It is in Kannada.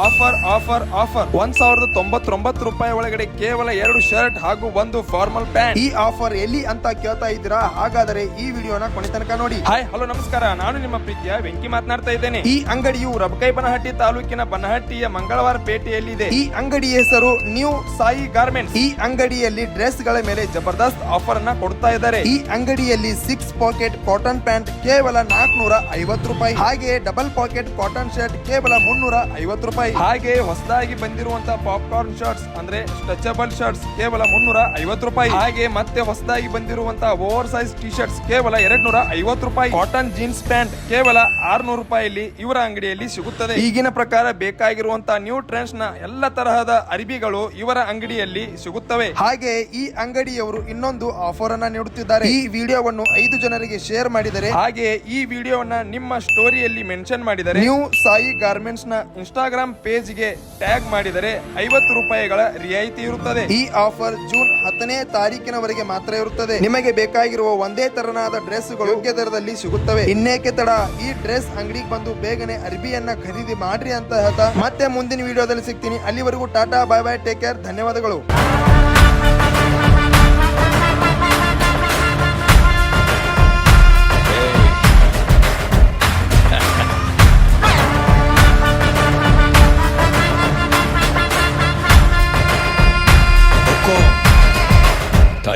ಆಫರ್ ಆಫರ್ ಆಫರ್ ಒಂದ್ ಸಾವಿರದ ತೊಂಬತ್ತೊಂಬತ್ತು ರೂಪಾಯಿ ಒಳಗಡೆ ಕೇವಲ ಎರಡು ಶರ್ಟ್ ಹಾಗೂ ಒಂದು ಫಾರ್ಮಲ್ ಪ್ಯಾಂಟ್ ಈ ಆಫರ್ ಎಲ್ಲಿ ಅಂತ ಕೇಳ್ತಾ ಇದ್ದೀರಾ? ಹಾಗಾದರೆ ಈ ವಿಡಿಯೋನ ಕೊನೆ ತನಕ ನೋಡಿ. ಹಾಯ್ ಹಲೋ ನಮಸ್ಕಾರ. ನಾನು ನಿಮ್ಮ ಪ್ರೀತಿಯ ವೆಂಕಿ ಮಾತನಾಡ್ತಾ ಇದ್ದೇನೆ. ಈ ಅಂಗಡಿಯು ರಬಕೈ ಬನಹಟ್ಟಿ ತಾಲೂಕಿನ ಬನಹಟ್ಟಿಯ ಮಂಗಳವಾರ ಪೇಟೆಯಲ್ಲಿದೆ. ಈ ಅಂಗಡಿ ಹೆಸರು ನ್ಯೂ ಸಾಯಿ ಗಾರ್ಮೆಂಟ್ ಈ ಅಂಗಡಿಯಲ್ಲಿ ಡ್ರೆಸ್ಗಳ ಮೇಲೆ ಜಬರ್ದಸ್ತ್ ಆಫರ್ ಅನ್ನ ಕೊಡ್ತಾ ಇದ್ದಾರೆ. ಈ ಅಂಗಡಿಯಲ್ಲಿ ಸಿಕ್ಸ್ ಪಾಕೆಟ್ ಕಾಟನ್ ಪ್ಯಾಂಟ್ ಕೇವಲ ನಾಲ್ಕನೂರ ಐವತ್ತು ರೂಪಾಯಿ. ಹಾಗೆ ಡಬಲ್ ಪಾಕೆಟ್ ಕಾಟನ್ ಶರ್ಟ್ ಕೇವಲ ಮುನ್ನೂರ ಐವತ್ತು ರೂಪಾಯಿ. ಹಾಗೆ ಹೊಸದಾಗಿ ಬಂದಿರುವಂತಹ ಪಾಪ್ಕಾರ್ನ್ ಶರ್ಟ್ಸ್ ಅಂದ್ರೆ ಸ್ಟ್ರೆಚಬಲ್ ಶರ್ಟ್ಸ್ ಕೇವಲ ಮುನ್ನೂರ ಐವತ್ತು ರೂಪಾಯಿ. ಹಾಗೆ ಮತ್ತೆ ಹೊಸದಾಗಿ ಬಂದಿರುವಂತಹ ಓವರ್ ಸೈಜ್ ಟಿ ಶರ್ಟ್ಸ್ ಕೇವಲ ಎರಡ್ ನೂರ ಐವತ್ತು ರೂಪಾಯಿ. ಕಾಟನ್ ಜೀನ್ಸ್ ಪ್ಯಾಂಟ್ ಕೇವಲ ಆರ್ನೂರು ರೂಪಾಯಿಯಲ್ಲಿ ಇವರ ಅಂಗಡಿಯಲ್ಲಿ ಸಿಗುತ್ತದೆ. ಈಗಿನ ಪ್ರಕಾರ ಬೇಕಾಗಿರುವಂತಹ ನ್ಯೂ ಟ್ರೆಂಡ್ಸ್ನ ಎಲ್ಲ ತರಹದ ಅರಿಬಿಗಳು ಇವರ ಅಂಗಡಿಯಲ್ಲಿ ಸಿಗುತ್ತವೆ. ಹಾಗೆ ಈ ಅಂಗಡಿಯವರು ಇನ್ನೊಂದು ಆಫರ್ ಅನ್ನ ನೀಡುತ್ತಿದ್ದಾರೆ. ಈ ವಿಡಿಯೋವನ್ನು ಐದು ಜನರಿಗೆ ಶೇರ್ ಮಾಡಿದರೆ ಹಾಗೆ ಈ ವಿಡಿಯೋವನ್ನ ನಿಮ್ಮ ಸ್ಟೋರಿಯಲ್ಲಿ ಮೆನ್ಷನ್ ಮಾಡಿದರೆ ನ್ಯೂ ಸಾಯಿ ಗಾರ್ಮೆಂಟ್ಸ್ನ ಇನ್ಸ್ಟಾಗ್ರಾಮ್ ಪೇಜ್ಗೆ ಟ್ಯಾಗ್ ಮಾಡಿದರೆ ಐವತ್ತು ರೂಪಾಯಿಗಳ ರಿಯಾಯಿತಿ ಇರುತ್ತದೆ. ಈ ಆಫರ್ ಜೂನ್ ಹತ್ತನೇ ತಾರೀಕಿನವರೆಗೆ ಮಾತ್ರ ಇರುತ್ತದೆ. ನಿಮಗೆ ಬೇಕಾಗಿರುವ ಒಂದೇ ತರನಾದ ಡ್ರೆಸ್ಗಳು ಯೋಗ್ಯ ದರದಲ್ಲಿ ಸಿಗುತ್ತವೆ. ಇನ್ನೇಕೆ ತಡ? ಈ ಡ್ರೆಸ್ ಅಂಗಡಿಗೆ ಬಂದು ಬೇಗನೆ ಅರ್ಬಿಯನ್ನ ಖರೀದಿ ಮಾಡ್ರಿ ಅಂತ ಹೇಳ್ತಾ ಮತ್ತೆ ಮುಂದಿನ ವಿಡಿಯೋದಲ್ಲಿ ಸಿಗ್ತೀನಿ. ಅಲ್ಲಿವರೆಗೂ tata bye bye take care ಧನ್ಯವಾದಗಳು.